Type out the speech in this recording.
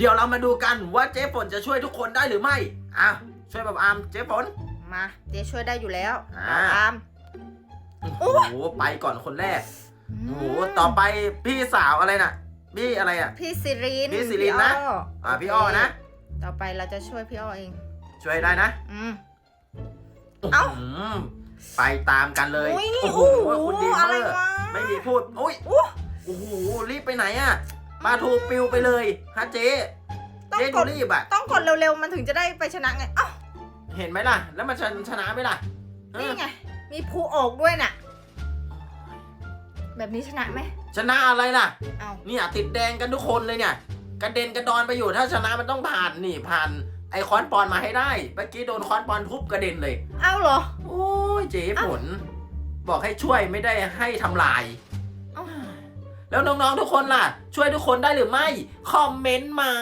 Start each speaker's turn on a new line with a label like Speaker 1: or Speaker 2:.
Speaker 1: เดี๋ยวเรามาดูกันว่าเจ๊ฝนจะช่วยทุกคนได้หรือไม่อะช่วยแบบอามเจ๊ฝน
Speaker 2: มาเจ๊ช่วยได้อยู่แล้ว
Speaker 1: อ่า
Speaker 2: ตาม
Speaker 1: โอ้โหไปก่อนคนแรกโอ้โหต่อไปพี่สาวอะไรน่ะ พี่อะไรอะ
Speaker 2: พี่สิริน
Speaker 1: พี่สิรินนะ
Speaker 2: อ้อ
Speaker 1: อ่าพี่อ้อนะ
Speaker 2: ต่อไปเราจะช่วยพี่อ้อเอง
Speaker 1: ช่วยได้นะ
Speaker 2: อืม เอ้า
Speaker 1: หืมไปตามกันเลย
Speaker 2: อุ้ย
Speaker 1: โอ้โห
Speaker 2: โอ้โห
Speaker 1: คุณดี
Speaker 2: อะไร
Speaker 1: เมอร์
Speaker 2: วะ
Speaker 1: ไม่มีพูดโอ้ย
Speaker 2: อู้
Speaker 1: โอ้โหรีบไปไหนอะ ปลาทูปิวไปเลยฮะเจ๊
Speaker 2: ต้อง
Speaker 1: เจ๊
Speaker 2: ก
Speaker 1: ดู
Speaker 2: ด
Speaker 1: รีบอะ
Speaker 2: ต้องกดเร็วๆ มันถึงจะได้ไปชนะไงอ้าว
Speaker 1: เห็นไหมล่ะ แล้วมันชนะชนะไหมล่ะเอ
Speaker 2: นี่
Speaker 1: อ
Speaker 2: ไง มีภูออกด้วยน่ะ แบบนี้ชนะไหม
Speaker 1: ชนะอะไรล่ะ
Speaker 2: เอา
Speaker 1: เนี่ยติดแดงกันทุกคนเลยเนี่ยกระเด็นกระดอนไปอยู่ถ้าชนะมันต้องผ่านนี่ผ่านไอคอนปอนมาให้ได้เมื่อกี้โดนคอนปอนทุบกระเด็นเลย
Speaker 2: เอาเหรอ
Speaker 1: โอ้ยเจ๊ผล บอกให้ช่วยไม่ได้ให้ทำลาย
Speaker 2: เอ้า
Speaker 1: แล้วน้องๆทุกคนล่ะ ช่วยทุกคนได้หรือไม่ คอมเมนต์มา